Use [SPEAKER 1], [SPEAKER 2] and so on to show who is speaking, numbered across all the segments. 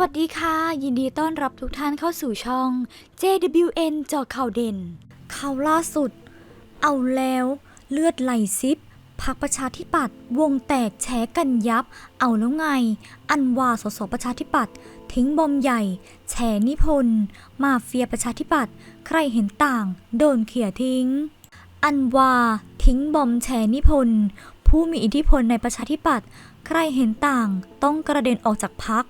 [SPEAKER 1] วัสดีค่ะ ยินดีต้อนรับทุกท่านเข้าสู่ช่อง JWN จอข่าวเด่นข่าวล่าสุด เอาแล้วเลือดไหลซิบพักประชาธิปัตย์วงแตกแฉกันยับ เอาแล้วไง อันวาสสประชาธิปัตย์ทิ้งบอมใหญ่ แฉนิพนธ์มาเฟียประชาธิปัตย์ใครเห็นต่าง โดนเขี่ยทิ้ง อันวาทิ้งบอมแฉนิพนธ์ผู้มีอิทธิพลในประชาธิปัตย์ใครเห็นต่าง ต้องกระเด็นออกจากพัก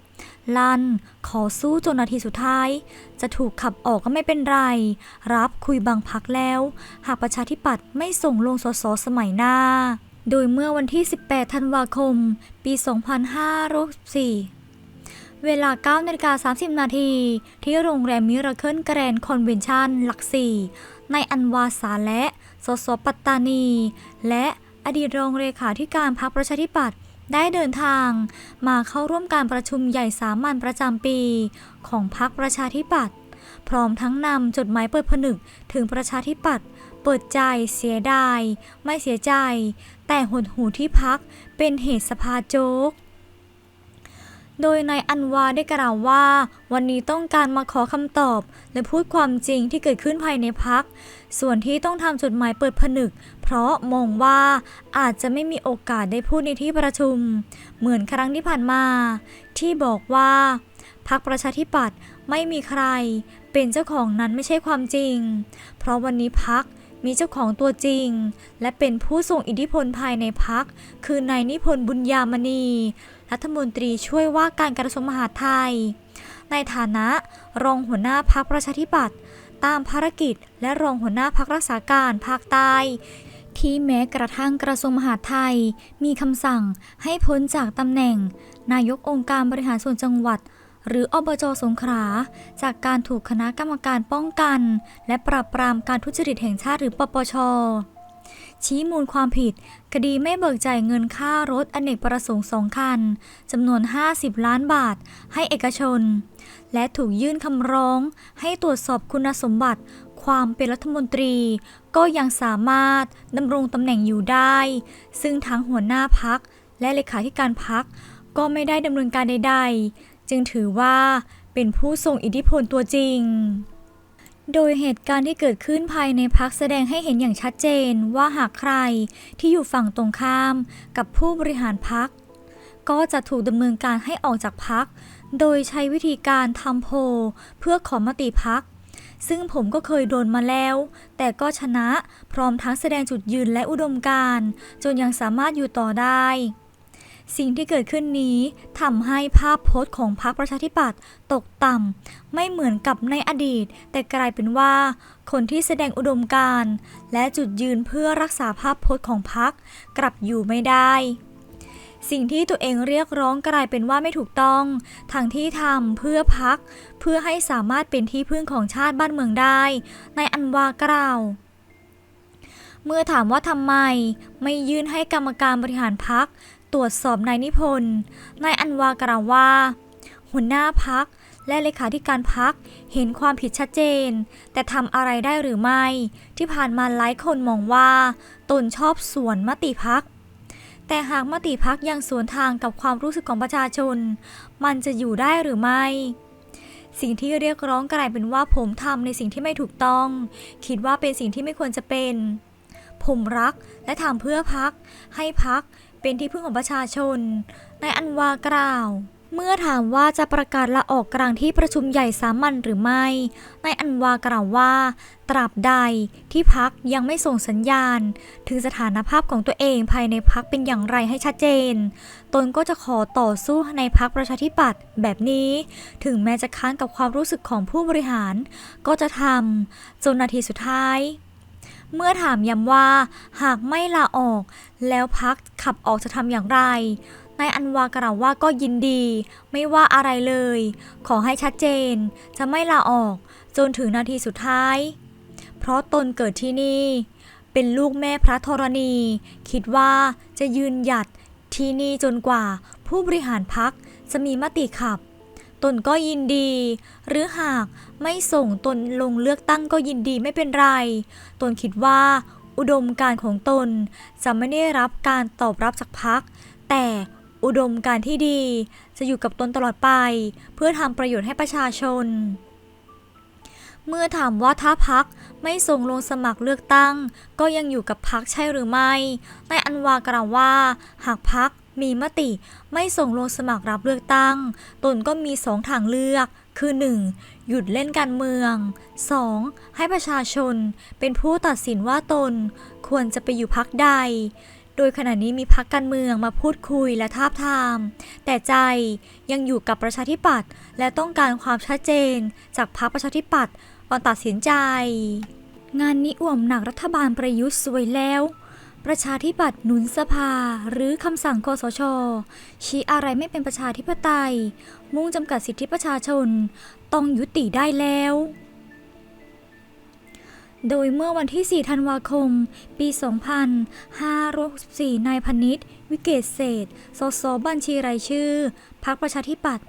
[SPEAKER 1] ลันขอสู้จนนาทีสุดท้าย จะถูกขับออกก็ไม่เป็นไร รับคุยบางพักแล้ว หากประชาธิปัตย์ไม่ส่งลงสสสมัยหน้า โดยเมื่อวันที่ 18 ธันวาคม ปี 2564เวลา9นาฬิกา30 นาที ที่โรงแรมมิราเคิลแกรนด์คอนเวนชั่นหลักสี่ในอันวาสาและ สสปัตตานี และอดีตรองเลขาธิการพรรคประชาธิปัตย์ ได้เดินทางมาเข้าร่วมการประชุมใหญ่สามัญประจำปี ของพรรคประชาธิปัตย์พร้อมทั้งนำจดหมายเปิดผนึกถึงประชาธิปัตย์เปิดใจเสียดาย ไม่เสียใจ แต่หดหูที่พักเป็นเหตุสภาโจก โดยนายอันวาได้กล่าวว่า วันนี้ต้องการมาขอคำตอบ และพูดความจริงที่เกิดขึ้นภายในพัก ส่วนที่ต้องทำจดหมายเปิดผนึก เพราะมองว่าอาจจะไม่มีโอกาสได้พูดในที่ประชุม เหมือนครั้งที่ผ่านมา ที่บอกว่าพักประชาธิปัตย์ไม่มีใคร เป็นเจ้าของนั้นไม่ใช่ความจริง เพราะวันนี้พักมีเจ้าของตัวจริง และเป็นผู้ทรงอิทธิพลภายในพักคือนายนิพนธ์บุญยามณี รัฐมนตรีช่วยว่าการกระทรวงมหาดไทย ในฐานะรองหัวหน้าพักประชาธิปัตย์ตามภารกิจ และรองหัวหน้าพักรักษาการภาคใต้ที่แม้กระทั่งกระทรวงมหาดไทย มีคำสั่งให้พ้นจากตำแหน่ง นายกองค์การบริหารส่วนจังหวัด หรืออบจสงขลาจากการถูกคณะกรรมการป้องกัน และปราบปรามการทุจริตแห่งชาติหรือปปช ชี้มูลความผิด คดีไม่เบิกจ่ายเงินค่ารถอเนกประสงค์สองคันจำนวน 50 ล้านบาท ให้เอกชน และถูกยื่นคำร้อง ให้ตรวจสอบคุณสมบัติ ความเป็นรัฐมนตรี ก็ยังสามารถดำรงตำแหน่งอยู่ได้ ซึ่งทั้งหัวหน้าพักและเลขาธิการพักก็ไม่ได้ดำเนินการใด ๆ จึงถือว่าเป็นผู้ทรงอิทธิพลตัวจริง โดยเหตุการณ์ที่เกิดขึ้นภายในพักแสดงให้เห็นอย่างชัดเจนว่าหากใครที่อยู่ฝั่งตรงข้ามกับผู้บริหารพัก ก็จะถูกดำเนินการให้ออกจากพัก โดยใช้วิธีการทำโพเพื่อขอมติพัก ซึ่งผมก็เคยโดนมาแล้ว แต่ก็ชนะพร้อมทั้งแสดงจุดยืนและอุดมการณ์จนยังสามารถอยู่ต่อได้ สิ่งที่เกิดขึ้นนี้ทำให้ภาพพจน์ของพรรคประชาธิปัตย์ตกต่ำไม่เหมือนกับในอดีต แต่กลายเป็นว่า คนที่แสดงอุดมการณ์ และจุดยืนเพื่อรักษาภาพพจน์ของพรรคกลับอยู่ไม่ได้สิ่งที่ตัวเองเรียกร้องกลายเป็นว่าไม่ถูกต้อง ทางที่ทำเพื่อพัก เพื่อให้สามารถเป็นที่พึ่งของชาติบ้านเมืองได้ ในอันวากล่าว เมื่อถามว่าทำไม ไม่ยื่นให้กรรมการบริหารพัก ตรวจสอบนายนิพนธ์นายอันวากล่าวว่า หัวหน้าพักและเลขาธิการพักเห็นความผิดชัดเจน แต่ทำอะไรได้หรือไม่ ที่ผ่านมาหลายคนมองว่า ตนชอบสวนมติพัก แต่หากมติพักยังสวนทางกับความรู้สึกของประชาชน มันจะอยู่ได้หรือไม่ สิ่งที่เรียกร้องกลายเป็นว่าผมทำในสิ่งที่ไม่ถูกต้อง คิดว่าเป็นสิ่งที่ไม่ควรจะเป็น ผมรักและทำเพื่อพัก ให้พัก เป็นที่พึ่งของประชาชนนายอันวากล่าว เมื่อถามว่าจะประกาศลาออกกลางที่ประชุมใหญ่สามัญหรือไม่นายอันวากล่าวว่า ตราบใดที่พักยังไม่ส่งสัญญาณ ถึงสถานภาพของตัวเองภายในพักเป็นอย่างไรให้ชัดเจน ตนก็จะขอต่อสู้ในพักประชาธิปัตย์แบบนี้ ถึงแม้จะค้านกับความรู้สึกของผู้บริหาร ก็จะทำจนนาทีสุดท้าย เมื่อถามย้ำว่าหากไม่ลาออก แล้วพักขับออกจะทำอย่างไรนายอันวากล่าวว่าก็ยินดี ไม่ว่าอะไรเลย ขอให้ชัดเจน จะไม่ลาออก จนถึงนาทีสุดท้าย เพราะตนเกิดที่นี่ เป็นลูกแม่พระธรณี คิดว่าจะยืนหยัดที่นี่จนกว่าผู้บริหารพักจะมีมติขับ ตนก็ยินดี หรือหากไม่ส่งตนลงเลือกตั้งก็ยินดีไม่เป็นไร ตนคิดว่า อุดมการของตนจะไม่ได้รับการตอบรับจากพัก แต่อุดมการที่ดี จะอยู่กับตนตลอดไป เพื่อทำประโยชน์ให้ประชาชน เมื่อถามว่าถ้าพักไม่ส่งลงสมัครเลือกตั้ง ก็ยังอยู่กับพักใช่หรือไม่นายอันวากล่าวว่า หากพัก มีมติไม่ส่งลงสมัครรับเลือกตั้ง ตนก็มีสองทางเลือก คือ 1. หยุดเล่นการเมือง 2. ให้ประชาชนเป็นผู้ตัดสินว่าตนควรจะไปอยู่พักใด โดยขณะนี้มีพักการเมืองมาพูดคุยและทาบทาม แต่ใจยังอยู่กับประชาธิปัตย์และต้องการความชัดเจน จากพรรคประชาธิปัตย์ก่อนตัดสินใจ งานนี้อ่วมหนักรัฐบาลประยุทธ์สวยแล้ว ประชาธิปัตย์หนุนสภา หรือคำสั่งคอสช ชี้อะไรไม่เป็นประชาธิปไตย มุ่งจำกัดสิทธิประชาชน ต้องยุติได้แล้ว โดยเมื่อวันที่ 4 ธันวาคม ปี 2564 นายพนิษฐ์วิเกตเศษ สสบัญชีรายชื่อ พรรคประชาธิปัตย์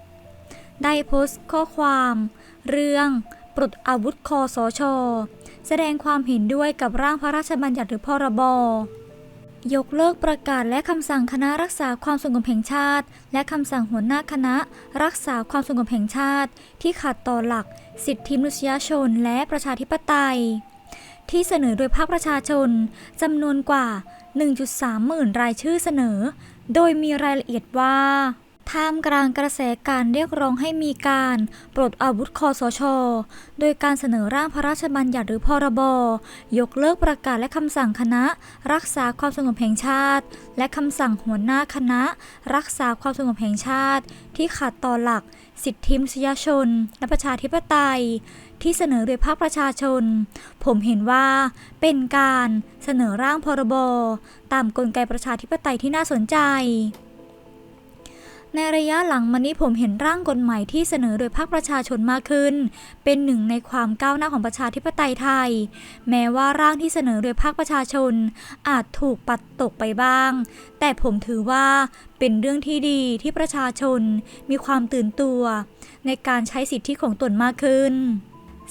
[SPEAKER 1] ได้โพสต์ข้อความ เรื่องปลดอาวุธคอสช แสดงความเห็นด้วยกับร่างพระราชบัญญัติหรือพรบ ยกเลิกประกาศและคำสั่งคณะรักษาความสงบแห่งชาติ และคำสั่งหัวหน้าคณะรักษาความสงบแห่งชาติ ที่ขัดต่อหลัก สิทธิมนุษยชนและประชาธิปไตย ที่เสนอโดยภาคประชาชนจำนวนกว่า 1.3 หมื่นรายชื่อเสนอ โดยมีรายละเอียดว่า ท่ามกลางกระแสการเรียกร้องให้มีการปลดอาวุธคอสช โดยการเสนอร่างพระราชบัญญัติหรือพรบ ยกเลิกประกาศและคำสั่งคณะ รักษาความสงบแห่งชาติ และคำสั่งหัวหน้าคณะ รักษาความสงบแห่งชาติ ที่ขัดต่อหลัก สิทธิมนุษยชน และประชาธิปไตย ที่เสนอโดยภาคประชาชน ผมเห็นว่าเป็นการเสนอร่างพรบ ตามกลไกประชาธิปไตยที่น่าสนใจ ในระยะหลังมานี้ผมเห็นร่างกฎหมายที่เสนอโดยภาคประชาชนมากขึ้น เป็นหนึ่งในความก้าวหน้าของประชาธิปไตยไทย แม้ว่าร่างที่เสนอโดยภาคประชาชน อาจถูกปัดตกไปบ้าง แต่ผมถือว่าเป็นเรื่องที่ดีที่ประชาชนมีความตื่นตัว ในการใช้สิทธิของตนมากขึ้น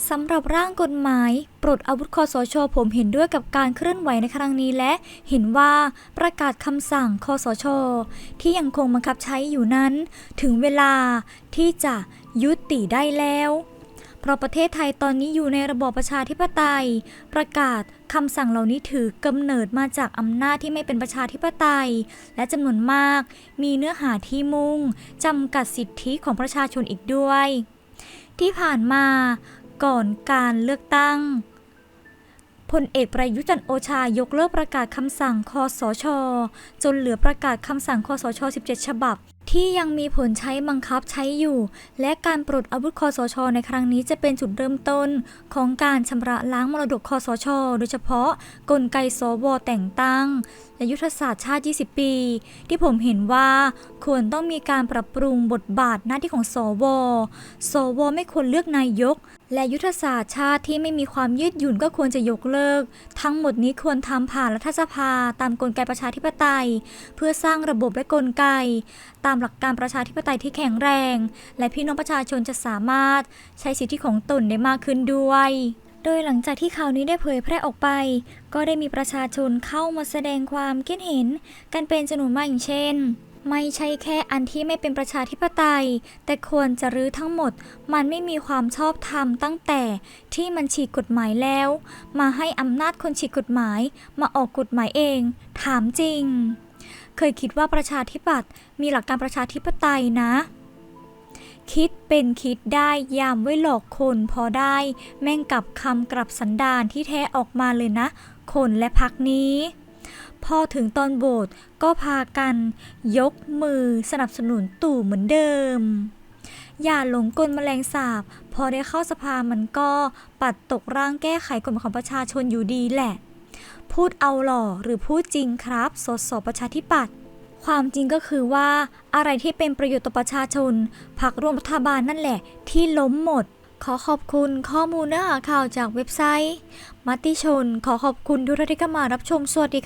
[SPEAKER 1] สำหรับร่างกฎหมาย ปลดอาวุธคอสช ผมเห็นด้วยกับการเคลื่อนไหวในครั้งนี้และเห็นว่าประกาศคำสั่งคอสช ที่ยังคงบังคับใช้อยู่นั้น ถึงเวลาที่จะยุติได้แล้ว เพราะประเทศไทยตอนนี้อยู่ในระบอบประชาธิปไตย ประกาศคำสั่งเหล่านี้ถือกำเนิดมาจากอำนาจที่ไม่เป็นประชาธิปไตย และจำนวนมาก มีเนื้อหาที่มุ่งจำกัดสิทธิของประชาชนอีกด้วย ที่ผ่านมา ก่อนการเลือกตั้งพลเอกประยุจันโอชายกเลิกประกาศคำสั่งคอสช จนเหลือประกาศคำสั่งคอสช 17 ฉบับ ที่ยังมีผลใช้บังคับใช้อยู่ และการปลดอาวุธคอสช ในครั้งนี้จะเป็นจุดเริ่มต้น ของการชำระล้างมรดกคอสช โดยเฉพาะกลไกสวแต่งตั้งและยุทธศาสตร์ชาติ 20 ปี ที่ผมเห็นว่าควรต้องมีการปรับปรุงบทบาทหน้าที่ของสว สว ไม่ควรเลือกนายกและยุทธศาสตร์ชาติที่ไม่มีความยืดหยุ่นก็ควรจะยกเลิก ทั้งหมดนี้ควรทำผ่านรัฐสภา ตามกลไกประชาธิปไตย เพื่อสร้างระบบและกลไก ตามหลักการประชาธิปไตยที่แข็งแรง และพี่น้องประชาชนจะสามารถใช้สิทธิของตนได้มากขึ้นด้วย โดยหลังจากที่ข่าวนี้ได้เผยแพร่ออกไป ก็ได้มีประชาชนเข้ามาแสดงความคิดเห็น กันเป็นจำนวนมากอย่างเช่น ไม่ใช่แค่อันที่ไม่เป็นประชาธิปไตย แต่ควรจะรื้อทั้งหมด มันไม่มีความชอบธรรมตั้งแต่ที่มันฉีกกฎหมายแล้ว มาให้อำนาจคนฉีกกฎหมาย มาออกกฎหมายเอง ถามจริง เคยคิดว่าประชาธิปัตย์มีหลักการประชาธิปไตยนะคิดเป็นคิดได้ยามไว้หลอกคนพอได้ แม่งกับคำกลับสันดานที่แท้ออกมาเลยนะ คนและพักนี้ พอถึงตอนโบสก็พากันยกมือสนับสนุนตู่เหมือนเดิม อย่าหลงกลแมลงสาบ พอได้เข้าสภามันก็ปัดตกร่างแก้ไขกฎหมายของประชาชนอยู่ดีแหละ พูดเอาหล่อหรือพูดจริงครับ สสประชาธิปัตย์ความจริงก็คือว่าอะไรที่เป็นประโยชน์ต่อประชาชนพักร่วมรัฐบาลนั่นแหละ ที่ล้มหมด ขอขอบคุณข้อมูลเนื้อหาข่าวจากเว็บไซต์มติชน ขอขอบคุณทุกท่านที่เข้ามารับชมสวัสดีค่ะ